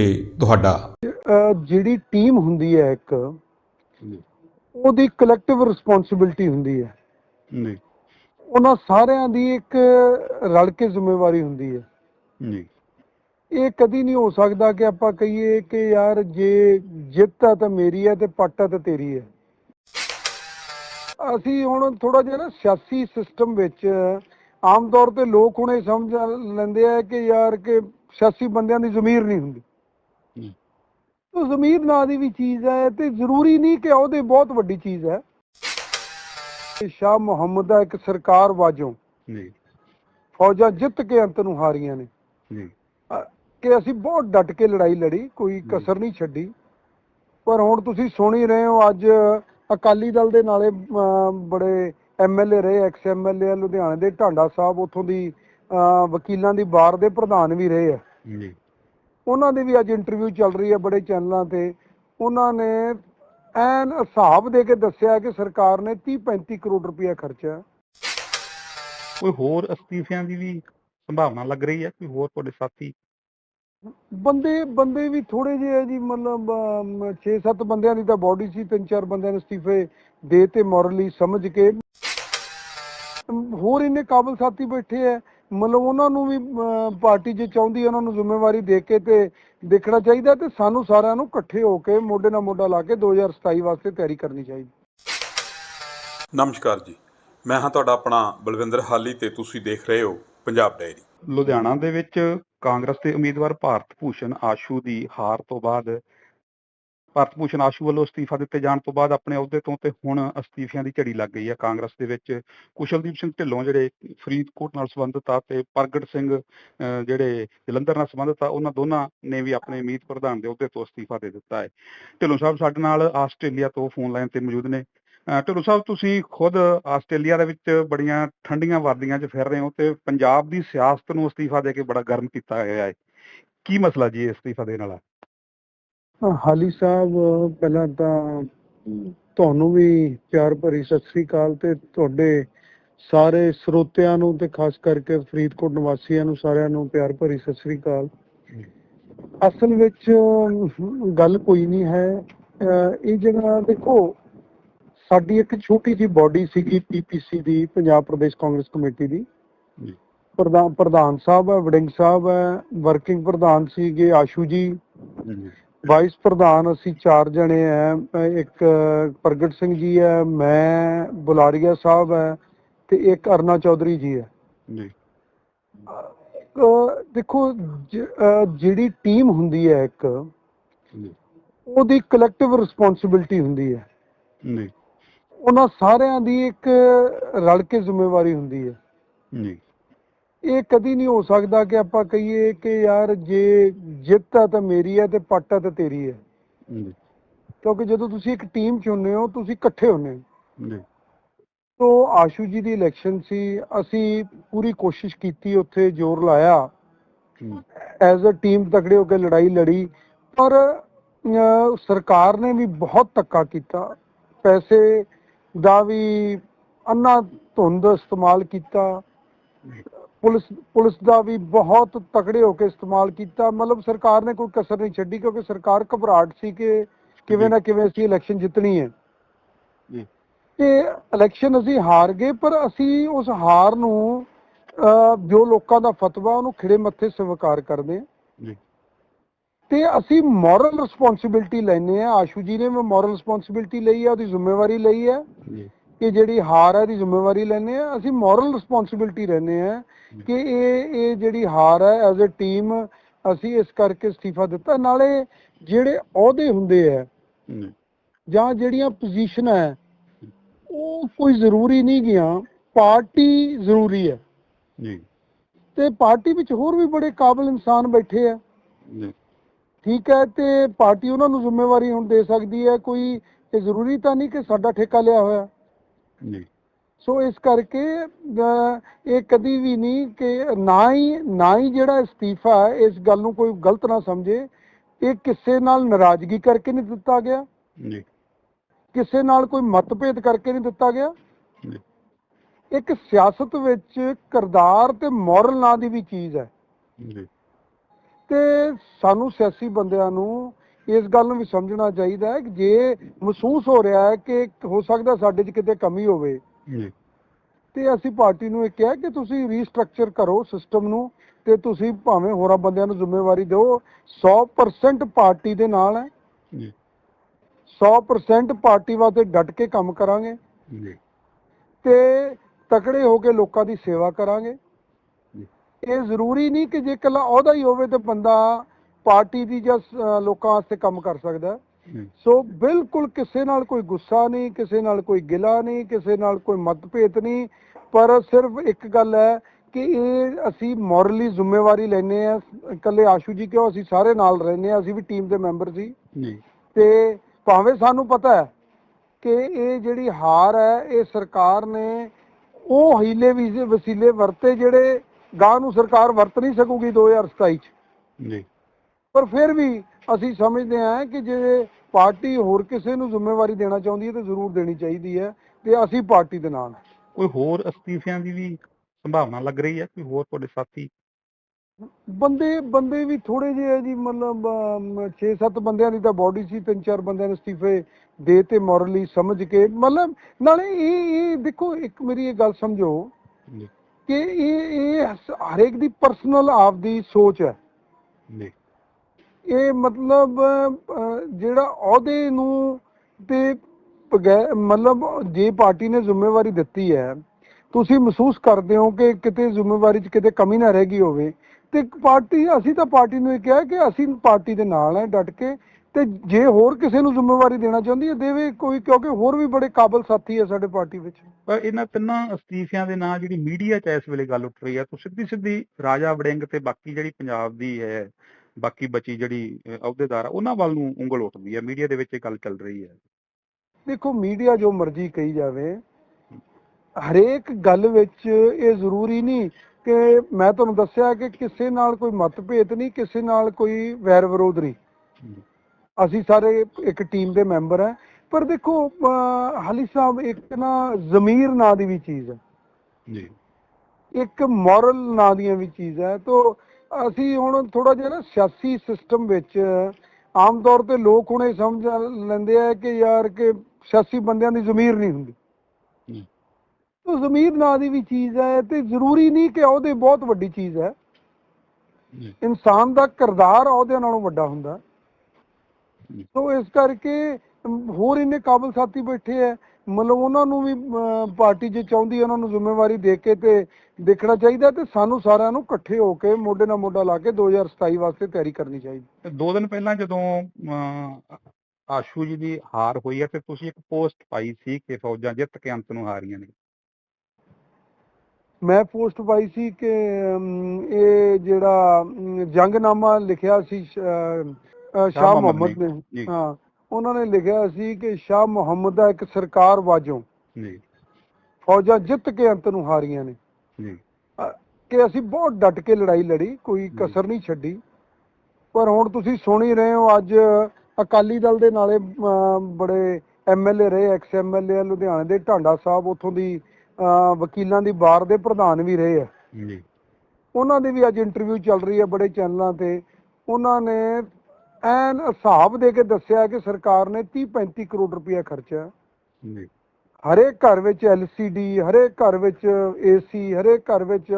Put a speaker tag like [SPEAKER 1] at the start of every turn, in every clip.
[SPEAKER 1] ਤੇ ਤੁਹਾਡਾ
[SPEAKER 2] ਜਿਹੜੀ ਟੀਮ ਹੁੰਦੀ ਹੈ ਇੱਕ ਉਹਦੀ ਕਲੈਕਟਿਵ ਰਿਸਪੌਂਸਿਬਿਲਟੀ ਹੁੰਦੀ ਹੈ।
[SPEAKER 3] ਜੀ
[SPEAKER 2] ਉਹਨਾਂ ਸਾਰਿਆਂ ਦੀ ਇੱਕ ਰਲ ਕੇ ਜ਼ਿੰਮੇਵਾਰੀ ਹੁੰਦੀ ਹੈ।
[SPEAKER 3] ਜੀ
[SPEAKER 2] ਇਹ ਕਦੀ ਨਹੀਂ ਹੋ ਸਕਦਾ ਕਿ ਆਪਾਂ ਕਹੀਏ ਕਿ ਯਾਰ ਜੇ ਜਿੱਤ ਹੈ ਤਾਂ ਮੇਰੀ ਹੈ ਤੇ ਪੱਟ ਹੈ ਤਾਂ ਤੇਰੀ ਹੈ। ਅਸੀਂ ਹੁਣ ਥੋੜਾ ਜਿਹਾ ਨਾ ਸਿਆਸੀ ਸਿਸਟਮ ਵਿੱਚ ਆਮ ਤੌਰ ਤੇ ਲੋਕ ਹੁਣ ਇਹ ਸਮਝ ਲੈਂਦੇ ਆ ਕਿ ਯਾਰ ਕਿ ਸਿਆਸੀ ਬੰਦਿਆਂ ਦੀ ਜ਼ਮੀਰ ਨਹੀਂ ਹੁੰਦੀ। ਤੋ ਜ਼ਮੀਰ ਨਾਂ ਦੀ ਵੀ ਚੀਜ਼ ਹੈ ਤੇ ਜ਼ਰੂਰੀ ਨਹੀਂ ਕਿ ਉਹਦੇ ਬਹੁਤ ਵੱਡੀ ਚੀਜ਼ ਹੈ। ਸ਼ਾਹ ਮੁਹੰਮਦ ਦਾ ਇੱਕ ਸਰਕਾਰ ਵਾਜੋਂ
[SPEAKER 3] ਜੀ।
[SPEAKER 2] ਫੌਜਾਂ ਜਿੱਤ ਕੇ ਅੰਤ ਨੂੰ ਹਾਰੀਆਂ ਨੇ।
[SPEAKER 3] ਜੀ।
[SPEAKER 2] ਕਿ ਅਸੀਂ ਬਹੁਤ ਡਟ ਕੇ ਲੜਾਈ ਲੜੀ ਕੋਈ ਕਸਰ ਨਹੀਂ ਛੱਡੀ। ਪਰ ਹੁਣ ਤੁਸੀਂ ਸੁਣ ਹੀ ਰਹੇ ਹੋ ਅੱਜ ਅਕਾਲੀ ਦਲ ਦੇ ਨਾਲੇ ਬੜੇ ਐਮਐਲਏ ਰਹੇ ਐਕਸ ਐਮਐਲਏ ਲੁਧਿਆਣੇ ਦੇ ਢਾਂਡਾ ਸਾਹਿਬ ਉੱਥੋਂ ਦੀ ਵਕੀਲਾਂ ਦੀ ਬਾਰ ਦੇ ਪ੍ਰਧਾਨ ਵੀ ਰਹੇ ਆ।
[SPEAKER 3] ਜੀ।
[SPEAKER 2] ਉਹਨਾਂ ਦੀ ਵੀ ਅੱਜ ਇੰਟਰਵਿਊ ਚੱਲ ਰਹੀ ਹੈ ਬੜੇ ਚੈਨਲਾਂ ਤੇ। ਉਹਨਾਂ ਨੇ ਐਨ ਹਿਸਾਬ ਦੇ ਕੇ ਦੱਸਿਆ ਕਿ ਸਰਕਾਰ ਨੇ 30 35 ਕਰੋੜ ਰੁਪਇਆ ਖਰਚਿਆ।
[SPEAKER 3] ਕੋਈ ਹੋਰ ਅਸਤੀਫਿਆਂ ਦੀ ਵੀ ਸੰਭਾਵਨਾ ਲੱਗ ਰਹੀ ਹੈ? ਕੋਈ ਹੋਰ ਤੁਹਾਡੇ ਸਾਥੀ?
[SPEAKER 2] ਬੰਦੇ ਬੰਦੇ ਵੀ ਥੋੜੇ ਜਿਹੇ ਆ ਜੀ ਮਤਲਬ 6-7 ਬੰਦਿਆਂ ਦੀ ਤਾਂ ਬਾਡੀ ਸੀ ਤਿੰਨ ਚਾਰ ਬੰਦਿਆਂ ਨੇ ਅਸਤੀਫੇ ਦੇ ਤੇ ਮੋਰਲੀ ਸਮਝ ਕੇ। ਹੋਰ ਇੰਨੇ ਕਾਬਲ ਸਾਥੀ ਬੈਠੇ ਆ। ਮਤਲਬ ਉਹਨਾਂ ਨੂੰ ਵੀ ਪਾਰਟੀ ਜੇ ਚਾਹੁੰਦੀ ਹੈ ਉਹਨਾਂ ਨੂੰ ਜ਼ਿੰਮੇਵਾਰੀ ਦੇ ਕੇ ਤੇ ਦੇਖਣਾ ਚਾਹੀਦਾ ਤੇ ਸਾਨੂੰ ਸਾਰਿਆਂ ਨੂੰ ਇਕੱਠੇ ਹੋ ਕੇ ਮੋਢੇ ਨਾਲ ਮੋਢਾ ਲਾ ਕੇ 2027 ਵਾਸਤੇ ਤਿਆਰੀ ਕਰਨੀ ਚਾਹੀਦੀ।
[SPEAKER 1] ਨਮਸਕਾਰ ਜੀ। ਮੈਂ ਹਾਂ ਤੁਹਾਡਾ ਆਪਣਾ ਬਲਵਿੰਦਰ ਹਾਲੀ ਤੇ ਤੁਸੀਂ ਦੇਖ ਰਹੇ ਹੋ ਪੰਜਾਬ ਡਾਇਰੀ।
[SPEAKER 3] ਲੁਧਿਆਣਾ ਦੇ ਵਿੱਚ ਕਾਂਗਰਸ ਦੇ ਉਮੀਦਵਾਰ ਭਾਰਤ ਭੂਸ਼ਣ ਆਸ਼ੂ ਦੀ ਹਾਰ ਤੋਂ ਬਾਅਦ ਭਾਰਤ ਭੂਸ਼ਣ ਆਸ਼ੂ ਵੱਲੋਂ ਅਸਤੀਫਾ ਦਿੱਤੇ ਜਾਣ ਤੋਂ ਬਾਅਦ ਆਪਣੇ ਅਹੁਦੇ ਤੋਂ ਤੇ ਹੁਣ ਅਸਤੀਫਿਆਂ ਦੀ ਝੜੀ ਲੱਗ ਗਈ ਹੈ। ਕਾਂਗਰਸ ਦੇ ਵਿੱਚ ਕੁਸ਼ਲਦੀਪ ਸਿੰਘ ਢਿੱਲੋਂ ਜਿਹੜੇ ਫਰੀਦਕੋਟ ਨਾਲ ਸੰਬੰਧਿਤ ਆ ਤੇ ਪ੍ਰਗਟ ਸਿੰਘ ਅਹ, ਜਿਹੜੇ ਜਲੰਧਰ ਨਾਲ ਸੰਬੰਧਿਤ ਆ ਉਹਨਾਂ ਦੋਨਾਂ ਨੇ ਵੀ ਆਪਣੇ ਮੀਤ ਪ੍ਰਧਾਨ ਦੇ ਅਹੁਦੇ ਤੋਂ ਅਸਤੀਫਾ ਦੇ ਦਿੱਤਾ ਹੈ। ਢਿੱਲੋਂ ਸਾਹਿਬ ਸਾਡੇ ਨਾਲ ਆਸਟ੍ਰੇਲੀਆ ਤੋਂ ਫੋਨ ਲਾਈਨ ਤੇ ਮੌਜੂਦ ਨੇ। ਅਹ, ਢਿੱਲੋਂ ਸਾਹਿਬ ਤੁਸੀਂ ਖੁਦ ਆਸਟ੍ਰੇਲੀਆ ਦੇ ਵਿੱਚ ਬੜੀਆਂ ਠੰਡੀਆਂ ਵਰਦੀਆਂ 'ਚ ਫਿਰ ਰਹੇ ਹੋ ਤੇ ਪੰਜਾਬ ਦੀ ਸਿਆਸਤ ਨੂੰ ਅਸਤੀਫਾ ਦੇ ਕੇ ਬੜਾ ਗਰਮ ਕੀਤਾ ਗਿਆ ਹੈ। ਕੀ ਮਸਲਾ ਜੀ ਇਹ ਅਸਤੀਫਾ ਦੇਣ ਵਾਲਾ?
[SPEAKER 2] ਹਾਲੀ ਸਾਹਿਬ ਪਹਿਲਾਂ ਤਾਂ ਤੁਹਾਨੂੰ ਵੀ ਪਿਆਰ ਭਰੀ ਸਤਿ ਸ੍ਰੀ ਅਕਾਲ ਤੇ ਤੁਹਾਡੇ ਸਾਰੇ ਸਰੋਤਿਆਂ ਨੂੰ ਤੇ ਖਾਸ ਕਰਕੇ ਫਰੀਦਕੋਟ ਨਿਵਾਸੀਆਂ ਨੂੰ ਸਾਰਿਆਂ ਨੂੰ ਪਿਆਰ ਭਰੀ ਸਤਿ ਸ੍ਰੀ ਅਕਾਲ। ਅਸਲ ਵਿੱਚ ਗੱਲ ਕੋਈ ਨਹੀਂ ਹੈ। ਇਹ ਜਗ੍ਹਾ ਦੇਖੋ ਸਾਡੀ ਇੱਕ ਛੋਟੀ ਜਿਹੀ ਬਾਡੀ ਸੀਗੀ ਪੀਪੀਸੀ ਦੀ ਪੰਜਾਬ ਪ੍ਰਦੇਸ਼ ਕਾਂਗਰਸ ਕਮੇਟੀ ਦੀ।
[SPEAKER 3] ਜੀ।
[SPEAKER 2] ਪ੍ਰਧਾਨ ਪ੍ਰਧਾਨ ਸਾਹਿਬ ਹੈ ਵੜਿੰਗ ਸਾਹਿਬ ਹੈ ਵਰਕਿੰਗ ਪ੍ਰਧਾਨ ਸੀਗੇ ਆਸ਼ੂ ਜੀ। ਵਾਈਸ ਪ੍ਰਧਾਨ ਅਸੀਂ ਚਾਰ ਜਣੇ ਆ ਇੱਕ ਪ੍ਰਗਟ ਸਿੰਘ ਜੀ ਹੈ ਮੈਂ ਬੁਲਾਰੀਆ ਸਾਹਿਬ ਹੈ ਤੇ ਇੱਕ ਅਰਨਾ ਚੌਧਰੀ ਜੀ ਹੈ
[SPEAKER 3] ਜੀ।
[SPEAKER 2] ਦੇਖੋ ਜਿਹੜੀ ਟੀਮ ਹੁੰਦੀ ਹੈ ਇੱਕ ਉਹਦੀ ਕਲੈਕਟਿਵ ਰਿਸਪੌਂਸਿਬਿਲਟੀ ਹੁੰਦੀ ਹੈ
[SPEAKER 3] ਜੀ।
[SPEAKER 2] ਉਹਨਾਂ ਸਾਰਿਆਂ ਦੀ ਇੱਕ ਰਲ ਕੇ ਜ਼ਿੰਮੇਵਾਰੀ ਹੁੰਦੀ ਹੈ
[SPEAKER 3] ਜੀ।
[SPEAKER 2] ਇਹ ਕਦੀ ਨਹੀਂ ਹੋ ਸਕਦਾ ਕਿ ਆਪਾਂ ਕਹੀਏ ਕਿ ਯਾਰ ਜੇ ਜਿੱਤ ਹੈ ਤਾਂ ਮੇਰੀ ਹੈ ਤੇ ਪੱਟ ਹੈ ਤਾਂ ਤੇਰੀ ਹੈ
[SPEAKER 3] ਜੀ
[SPEAKER 2] ਕਿਉਂਕਿ ਜਦੋਂ ਤੁਸੀਂ ਇੱਕ ਟੀਮ ਚ ਹੋ ਤੁਸੀਂ ਇਕੱਠੇ ਹੁੰਦੇ ਹੋ।
[SPEAKER 3] ਜੀ
[SPEAKER 2] ਤੋ ਆਸ਼ੂ ਜੀ ਦੀ ਇਲੈਕਸ਼ਨ ਸੀ ਅਸੀਂ ਪੂਰੀ ਕੋਸ਼ਿਸ਼ ਕੀਤੀ ਉੱਥੇ ਜ਼ੋਰ ਲਾਇਆ। ਐਜ਼ ਅ ਟੀਮ ਤਕੜੇ ਹੋ ਕੇ ਲੜਾਈ ਲੜੀ ਪਰ ਸਰਕਾਰ ਨੇ ਵੀ ਬਹੁਤ ਧੱਕਾ ਕੀਤਾ। ਪੈਸੇ ਦਾ ਵੀ ਅੰਨਾ ਧੁੰਦ ਇਸਤੇਮਾਲ ਕੀਤਾ। ਪੁਲਿਸ ਪੁਲਿਸ ਦਾ ਵੀ ਬਹੁਤ ਤਕੜੇ ਹੋ ਕੇ ਇਸਤੇਮਾਲ ਕੀਤਾ। ਮਤਲਬ ਸਰਕਾਰ ਨੇ ਕੋਈ ਕਸਰ ਨਹੀਂ ਛੱਡੀ ਕਿਉਂਕਿ ਸਰਕਾਰ ਘਬਰਾਹਟ ਸੀ ਕਿ ਕਿਵੇਂ ਨਾ ਕਿਵੇਂ ਅਸੀਂ ਇਲੈਕਸ਼ਨ ਜਿੱਤਣੀ ਹੈ।
[SPEAKER 3] ਜੀ।
[SPEAKER 2] ਤੇ ਇਲੈਕਸ਼ਨ ਅਸੀਂ ਹਾਰ ਗਏ ਪਰ ਅਸੀਂ ਉਸ ਹਾਰ ਨੂੰ ਜੋ ਲੋਕਾਂ ਦਾ ਫਤਵਾ ਉਹਨੂੰ ਖਿੜੇ ਮੱਥੇ ਸਵੀਕਾਰ ਕਰਦੇ ਹਾਂ।
[SPEAKER 3] ਜੀ।
[SPEAKER 2] ਤੇ ਅਸੀਂ ਮੋਰਲ ਰਿਸਪੌਂਸਿਬਿਲਟੀ ਲੈਨੇ ਆ ਆਸ਼ੂ ਜੀ ਨੇ ਮੋਰਲ ਰਿਸਪੌਂਸਿਬਿਲਟੀ ਲਈ ਹੈ ਉਹਦੀ ਜ਼ਿੰਮੇਵਾਰੀ ਲਈ ਹੈ।
[SPEAKER 3] ਜੀ।
[SPEAKER 2] ਕਿ ਜਿਹੜੀ ਹਾਰ ਹੈ ਦੀ ਜ਼ਿੰਮੇਵਾਰੀ ਲੈਨੇ ਆ। ਅਸੀਂ ਮੋਰਲ ਰਿਸਪੌਂਸਿਬਿਲਟੀ ਲੈਨੇ ਆ ਕਿ ਇਹ ਇਹ ਜਿਹੜੀ ਹਾਰ ਹੈ ਐਜ਼ ਅ ਟੀਮ ਅਸੀਂ ਇਸ ਕਰਕੇ ਅਸਤੀਫਾ ਦਿੱਤਾ। ਨਾਲੇ ਜਿਹੜੇ ਅਹੁਦੇ ਹੁੰਦੇ ਆ
[SPEAKER 3] ਜੀ
[SPEAKER 2] ਜਾਂ ਜਿਹੜੀਆਂ ਪੋਜੀਸ਼ਨਾਂ ਹੈ ਉਹ ਕੋਈ ਜ਼ਰੂਰੀ ਨਹੀਂ ਗਿਆ ਪਾਰਟੀ ਜ਼ਰੂਰੀ ਹੈ
[SPEAKER 3] ਜੀ
[SPEAKER 2] ਤੇ ਪਾਰਟੀ ਵਿੱਚ ਹੋਰ ਵੀ ਬੜੇ ਕਾਬਲ ਇਨਸਾਨ ਬੈਠੇ ਆ।
[SPEAKER 3] ਜੀ
[SPEAKER 2] ਠੀਕ ਹੈ ਤੇ ਪਾਰਟੀ ਉਹਨਾਂ ਨੂੰ ਜ਼ਿੰਮੇਵਾਰੀ ਹੁਣ ਦੇ ਸਕਦੀ ਹੈ ਕੋਈ ਇਹ ਜ਼ਰੂਰੀ ਤਾਂ ਨਹੀਂ ਕਿ ਸਾਡਾ ਠੇਕਾ ਲਿਆ ਹੋਇਆ।
[SPEAKER 3] ਜੀ।
[SPEAKER 2] ਸੋ ਇਸ ਕਰਕੇ ਇਹ ਕਦੀ ਵੀ ਨਹੀਂ ਕਿ ਨਾ ਹੀ ਨਾ ਹੀ ਜਿਹੜਾ ਅਸਤੀਫਾ ਇਸ ਗੱਲ ਨੂੰ ਕੋਈ ਗਲਤ ਨਾ ਸਮਝੇ। ਇਹ ਕਿਸੇ ਨਾਲ ਨਾਰਾਜ਼ਗੀ ਕਰਕੇ ਨਹੀਂ ਦਿੱਤਾ ਗਿਆ।
[SPEAKER 3] ਜੀ।
[SPEAKER 2] ਕਿਸੇ ਨਾਲ ਕੋਈ ਮਤਭੇਦ ਕਰਕੇ ਨਹੀਂ ਦਿੱਤਾ ਗਿਆ।
[SPEAKER 3] ਜੀ।
[SPEAKER 2] ਇੱਕ ਸਿਆਸਤ ਵਿੱਚ ਕਿਰਦਾਰ ਤੇ ਮੋਰਲ ਨਾਂ ਦੀ ਵੀ ਚੀਜ਼ ਹੈ।
[SPEAKER 3] ਜੀ।
[SPEAKER 2] ਤੇ ਸਾਨੂੰ ਸਿਆਸੀ ਬੰਦਿਆਂ ਨੂੰ ਇਸ ਗੱਲ ਨੂੰ ਵੀ ਸਮਝਣਾ ਚਾਹੀਦਾ ਹੈ ਕਿ ਜੇ ਮਹਿਸੂਸ ਹੋ ਰਿਹਾ ਹੈ ਕਿ ਹੋ ਸਕਦਾ ਸਾਡੇ 'ਚ ਕਿਤੇ ਕਮੀ ਹੋਵੇ।
[SPEAKER 3] ਜੀ।
[SPEAKER 2] ਤੇ ਅਸੀਂ ਪਾਰਟੀ ਨੂੰ ਇਹ ਕਿਹਾ ਕਿ ਤੁਸੀਂ ਰੀਸਟਰਕਚਰ ਕਰੋ ਸਿਸਟਮ ਨੂੰ ਤੇ ਤੁਸੀਂ ਭਾਵੇਂ ਹੋਰਾਂ ਬੰਦਿਆਂ ਨੂੰ ਜ਼ਿੰਮੇਵਾਰੀ ਦਿਓ। 100% ਪਾਰਟੀ ਦੇ ਨਾਲ ਹੈ।
[SPEAKER 3] ਜੀ।
[SPEAKER 2] 100% ਪਾਰਟੀ ਵਾਸਤੇ ਡਟ ਕੇ ਕੰਮ ਕਰਾਂਗੇ।
[SPEAKER 3] ਜੀ।
[SPEAKER 2] ਤੇ ਤਕੜੇ ਹੋ ਕੇ ਲੋਕਾਂ ਦੀ ਸੇਵਾ ਕਰਾਂਗੇ। ਇਹ ਜ਼ਰੂਰੀ ਨਹੀਂ ਕਿ ਜੇ ਇਕੱਲਾ ਅਹੁਦਾ ਹੀ ਹੋਵੇ ਤੇ ਬੰਦਾ ਪਾਰਟੀ ਦੀ ਜਾਂ ਲੋਕਾਂ ਵਾਸਤੇ ਕੰਮ ਕਰ ਸਕਦਾ ਸੋ ਬਿਲਕੁਲ ਕਿਸੇ ਨਾਲ ਕੋਈ ਗੁੱਸਾ ਨਹੀਂ ਕਿਸੇ ਨਾਲ ਕੋਈ ਗਿਲਾ ਨਹੀਂ ਕਿਸੇ ਨਾਲ ਕੋਈ ਮਤਭੇਦ ਨਹੀਂ। ਪਰ ਸਿਰਫ ਇੱਕ ਗੱਲ ਹੈ ਕਿ ਇਹ ਅਸੀਂ ਮੋਰਲੀ ਜ਼ਿੰਮੇਵਾਰੀ ਲੈਨੇ ਆ ਇਕੱਲੇ ਆਸ਼ੂ ਜੀ ਕਿਉਂ? ਅਸੀਂ ਸਾਰੇ ਨਾਲ ਰਹਿੰਦੇ ਆ ਅਸੀਂ ਵੀ ਟੀਮ ਦੇ ਮੈਂਬਰ ਸੀ।
[SPEAKER 3] ਜੀ
[SPEAKER 2] ਤੇ ਭਾਵੇਂ ਸਾਨੂੰ ਪਤਾ ਹੈ ਕਿ ਇਹ ਜਿਹੜੀ ਹਾਰ ਹੈ ਇਹ ਸਰਕਾਰ ਨੇ ਉਹ ਹੀਲੇ ਵੀ ਵਸੀਲੇ ਵਰਤੇ ਜਿਹੜੇ ਗਾਂ ਨੂੰ ਸਰਕਾਰ ਵਰਤ ਨਹੀਂ ਸਕੂਗੀ 2027 ਚ।
[SPEAKER 3] ਜੀ
[SPEAKER 2] ਪਰ ਫਿਰ ਵੀ ਅਸੀਂ ਸਮਝਦੇ ਹਾਂ ਕਿ ਜੇ ਪਾਰਟੀ ਹੋਰ ਕਿਸੇ ਨੂੰ ਜ਼ਿੰਮੇਵਾਰੀ ਦੇਣਾ ਚਾਹੁੰਦੀ ਹੈ ਤਾਂ ਜ਼ਰੂਰ ਦੇਣੀ ਚਾਹੀਦੀ ਹੈ ਤੇ ਅਸੀਂ ਪਾਰਟੀ ਦੇ ਨਾਲ ਹਾਂ।
[SPEAKER 3] ਕੋਈ ਹੋਰ ਅਸਤੀਫਿਆਂ ਦੀ ਵੀ ਸੰਭਾਵਨਾ ਲੱਗ ਰਹੀ ਹੈ? ਕੋਈ ਹੋਰ ਤੁਹਾਡੇ ਸਾਥੀ?
[SPEAKER 2] ਬੰਦੇ ਬੰਦੇ ਵੀ ਥੋੜੇ ਜਿਹੇ ਆ ਜੀ ਮਤਲਬ 6-7 ਬੰਦਿਆਂ ਦੀ ਤਾਂ ਬਾਡੀ ਸੀ ਤਿੰਨ ਚਾਰ ਬੰਦਿਆਂ ਨੇ ਅਸਤੀਫੇ ਦੇ ਤੇ ਮੋਰਲੀ ਸਮਝ ਕੇ ਮਤਲਬ ਨਾਲੇ ਇਹ ਇਹ ਦੇਖੋ ਇੱਕ ਮੇਰੀ ਇਹ ਗੱਲ ਸਮਝੋ
[SPEAKER 3] ਜੀ।
[SPEAKER 2] ਕਿ ਇਹ ਇਹ ਹਰੇਕ ਦੀ ਪਰਸਨਲ ਆਪਦੀ ਸੋਚ ਹੈ।
[SPEAKER 3] ਜੀ।
[SPEAKER 2] ਇਹ ਮਤਲਬ ਜਿਹੜਾ ਅਹੁਦੇ ਨੂੰ ਤੇ ਮਤਲਬ ਜੇ ਪਾਰਟੀ ਨੇ ਜ਼ਿੰਮੇਵਾਰੀ ਦਿੱਤੀ ਹੈ, ਤੁਸੀਂ ਮਹਿਸੂਸ ਕਰਦੇ ਹੋ ਕਿ ਕਿਤੇ ਜ਼ਿੰਮੇਵਾਰੀ 'ਚ ਕਿਤੇ ਕਮੀ ਨਾ ਰਹਿ ਗਈ ਹੋਵੇ? ਤੇ ਪਾਰਟੀ, ਅਸੀਂ ਤਾਂ ਪਾਰਟੀ ਨੂੰ ਇਹ ਕਿਹਾ ਕਿ ਅਸੀਂ ਪਾਰਟੀ ਦੇ ਨਾਲ ਹੈ ਡਟ ਕੇ, ਤੇ ਜੇ ਹੋਰ ਕਿਸੇ ਨੂੰ ਜ਼ਿੰਮੇਵਾਰੀ ਦੇਣਾ ਚਾਹੁੰਦੀ ਹੈ, ਦੇਵੇ ਕੋਈ, ਕਿਉਂਕਿ ਹੋਰ ਵੀ ਬੜੇ ਕਾਬਲ ਸਾਥੀ ਹੈ ਸਾਡੇ ਪਾਰਟੀ ਵਿੱਚ।
[SPEAKER 3] ਪਰ ਇਹਨਾਂ ਤਿੰਨਾਂ ਅਸਤੀਫਿਆਂ ਦੇ ਨਾਲ ਜਿਹੜੀ ਮੀਡੀਆ 'ਚ ਇਸ ਵੇਲੇ ਗੱਲ ਉੱਠ ਰਹੀ ਹੈ ਤਾਂ ਸਿੱਧੀ ਸਿੱਧੀ ਰਾਜਾ ਵੜਿੰਗ ਤੇ ਬਾਕੀ ਜਿਹੜੀ ਪੰਜਾਬ ਦੀ ਹੈ ਬਾਕੀ ਬਚੀ ਜਿਹੜੀ ਅਹ, ਅਹੁਦੇਦਾਰ ਆ ਉਹਨਾਂ ਵੱਲ ਨੂੰ ਉਂਗਲ ਉੱਠਦੀ ਹੈ ਮੀਡੀਆ ਦੇ ਵਿੱਚ ਇਹ ਗੱਲ ਚੱਲ ਰਹੀ ਹੈ।
[SPEAKER 2] ਦੇਖੋ ਮੀਡੀਆ ਜੋ ਮਰਜ਼ੀ ਕਹੀ ਜਾਵੇ ਹਰੇਕ ਗੱਲ ਵਿੱਚ ਇਹ ਜ਼ਰੂਰੀ ਨਹੀਂ ਕਿ ਮੈਂ ਤੁਹਾਨੂੰ ਦੱਸਿਆ ਕਿ ਕਿਸੇ ਨਾਲ ਕੋਈ ਮਤਭੇਦ ਨਹੀਂ ਕਿਸੇ ਨਾਲ ਕੋਈ ਵੈਰ ਵਿਰੋਧ ਨਹੀਂ। ਅਸੀਂ ਸਾਰੇ ਇੱਕ ਟੀਮ ਦੇ ਮੈਂਬਰ ਹੈ। ਪਰ ਦੇਖੋ ਹਾਲੀ ਸਾਹਿਬ ਇੱਕ ਨਾ ਜ਼ਮੀਰ ਨਾਂ ਦੀ ਵੀ ਚੀਜ਼ ਹੈ।
[SPEAKER 3] ਜੀ।
[SPEAKER 2] ਇੱਕ ਮੋਰਲ ਨਾਂ ਦੀਆਂ ਵੀ ਚੀਜ਼ ਹੈ। ਤੋਂ ਅਸੀਂ ਹੁਣ ਥੋੜਾ ਜਿਹਾ ਨਾ ਸਿਆਸੀ ਸਿਸਟਮ ਵਿੱਚ ਆਮ ਤੌਰ ਤੇ ਲੋਕ ਹੁਣ ਇਹ ਸਮਝ ਲੈਂਦੇ ਆ ਕਿ ਯਾਰ ਕਿ ਸਿਆਸੀ ਬੰਦਿਆਂ ਦੀ ਜ਼ਮੀਰ ਨਹੀਂ ਹੁੰਦੀ। ਤੋ ਜ਼ਮੀਰ ਨਾਂ ਦੀ ਵੀ ਚੀਜ਼ ਹੈ ਤੇ ਜ਼ਰੂਰੀ ਨਹੀਂ ਕਿ ਉਹਦੇ ਬਹੁਤ ਵੱਡੀ ਚੀਜ਼ ਹੈ। ਇਨਸਾਨ ਦਾ ਕਿਰਦਾਰ ਅਹੁਦਿਆਂ ਨਾਲੋਂ ਵੱਡਾ ਹੁੰਦਾ। ਸੋ ਇਸ ਕਰਕੇ ਹੋਰ ਇੰਨੇ ਕਾਬਲ ਸਾਥੀ ਬੈਠੇ ਆ ਮਤਲਬ ਉਹਨਾਂ ਨੂੰ ਵੀ ਅਮ, ਪਾਰਟੀ ਜੇ ਚਾਹੁੰਦੀ ਹੈ ਉਹਨਾਂ ਨੂੰ ਜ਼ਿੰਮੇਵਾਰੀ ਦੇ ਕੇ ਤੇ ਦੇਖਣਾ ਚਾਹੀਦਾ ਤੇ ਸਾਨੂੰ ਸਾਰਿਆਂ ਨੂੰ ਇਕੱਠੇ ਹੋ ਕੇ ਮੋਢੇ ਨਾਲ ਮੋਢਾ ਲਾ ਕੇ 2027 ਵਾਸਤੇ ਤਿਆਰੀ ਕਰਨੀ ਚਾਹੀਦੀ।
[SPEAKER 3] ਤੇ ਦੋ ਦਿਨ ਪਹਿਲਾਂ ਜਦੋਂ ਆਸ਼ੂ ਜੀ ਦੀ ਹਾਰ ਹੋਈ ਹੈ ਤੇ ਤੁਸੀਂ ਇੱਕ ਪੋਸਟ ਪਾਈ ਸੀ ਕਿ ਫੌਜਾਂ ਜਿੱਤ ਕੇ ਅੰਤ ਨੂੰ ਹਾਰੀਆਂ ਨੇ।
[SPEAKER 2] ਮੈਂ ਪੋਸਟ ਪਾਈ ਸੀ ਕਿ ਅਮ, ਇਹ ਜਿਹੜਾ ਅਮ, ਜੰਗਨਾਮਾ ਲਿਖਿਆ ਸੀ ਸ਼- ਅਹ, ਅਹ, ਸ਼ਾਹ
[SPEAKER 3] ਮੁਹੰਮਦ
[SPEAKER 2] ਮੁਹੰਮਦ ਨੇ।
[SPEAKER 3] ਜੀ।
[SPEAKER 2] ਹਾਂ। ਉਹਨਾਂ ਨੇ ਲਿਖਿਆ ਸੀ ਕਿ ਸ਼ਾਹ ਮੁਹੰਮਦ ਦਾ ਇੱਕ ਸਰਕਾਰ ਵਾਜੋਂ
[SPEAKER 3] ਜੀ।
[SPEAKER 2] ਫੌਜਾਂ ਜਿੱਤ ਕੇ ਅੰਤ ਨੂੰ ਹਾਰੀਆਂ ਨੇ।
[SPEAKER 3] ਜੀ।
[SPEAKER 2] ਕਿ ਅਸੀਂ ਬਹੁਤ ਡਟ ਕੇ ਲੜਾਈ ਲੜੀ ਕੋਈ। ਕਸਰ ਨਹੀਂ ਛੱਡੀ। ਪਰ ਹੁਣ ਤੁਸੀਂ ਸੁਣ ਹੀ ਰਹੇ ਹੋ ਅੱਜ ਅਕਾਲੀ ਦਲ ਦੇ ਨਾਲੇ ਬੜੇ ਐਮਐਲਏ ਰਹੇ ਐਕਸ ਐਮਐਲਏ ਲੁਧਿਆਣੇ ਦੇ ਢਾਂਡਾ ਸਾਹਿਬ ਉੱਥੋਂ ਦੀ ਵਕੀਲਾਂ ਦੀ ਬਾਰ ਦੇ ਪ੍ਰਧਾਨ ਵੀ ਰਹੇ ਆ।
[SPEAKER 3] ਜੀ।
[SPEAKER 2] ਉਹਨਾਂ ਦੀ ਵੀ ਅੱਜ ਇੰਟਰਵਿਊ ਚੱਲ ਰਹੀ ਹੈ ਬੜੇ ਚੈਨਲਾਂ ਤੇ। ਉਹਨਾਂ ਨੇ ਐਨ ਹਿਸਾਬ ਦੇ ਕੇ ਦੱਸਿਆ ਕਿ ਸਰਕਾਰ ਨੇ 30 35 ਕਰੋੜ ਰੁਪਇਆ ਖਰਚਿਆ।
[SPEAKER 3] ਜੀ।
[SPEAKER 2] ਹਰੇਕ ਘਰ ਵਿੱਚ ਐਲਸੀਡੀ ਹਰੇਕ ਘਰ ਵਿੱਚ ਏਸੀ ਹਰੇਕ ਘਰ ਵਿੱਚ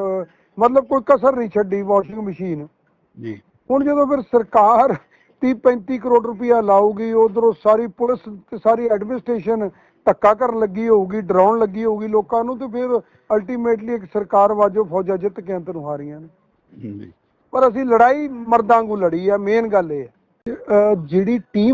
[SPEAKER 2] ਮਤਲਬ ਕੋਈ ਕਸਰ ਨਹੀਂ ਛੱਡੀ ਵਾਸ਼ਿੰਗ ਮਸ਼ੀਨ।
[SPEAKER 3] ਜੀ।
[SPEAKER 2] ਹੁਣ ਜਦੋਂ ਫਿਰ ਸਰਕਾਰ 30 35 ਕਰੋੜ ਰੁਪਇਆ ਲਾਊਗੀ ਉਧਰੋਂ ਸਾਰੀ ਪੁਲਿਸ ਤੇ ਸਾਰੀ ਐਡਮਿਨਿਸਟ੍ਰੇਸ਼ਨ ਧੱਕਾ ਕਰਨ ਲੱਗੀ ਹੋਊਗੀ ਡਰਾਉਣ ਲੱਗੀ ਹੋਊਗੀ ਲੋਕਾਂ ਨੂੰ ਤੇ ਫਿਰ ਅਲਟੀਮੇਟਲੀ ਇੱਕ ਸਰਕਾਰ ਵਾਜੋ ਫੌਜਾਂ ਜਿੱਤ ਕੇ ਅੰਤ ਨੂੰ ਹਾਰੀਆਂ ਨੇ।
[SPEAKER 3] ਜੀ।
[SPEAKER 2] ਪਰ ਅਸੀਂ ਲੜਾਈ ਮਰਦਾਂ ਵਾਂਗੂ ਲੜੀ ਆ ਮੇਨ ਗੱਲ ਇਹ ਹੈ। ਜਿਹੜੀ ਟੀਮ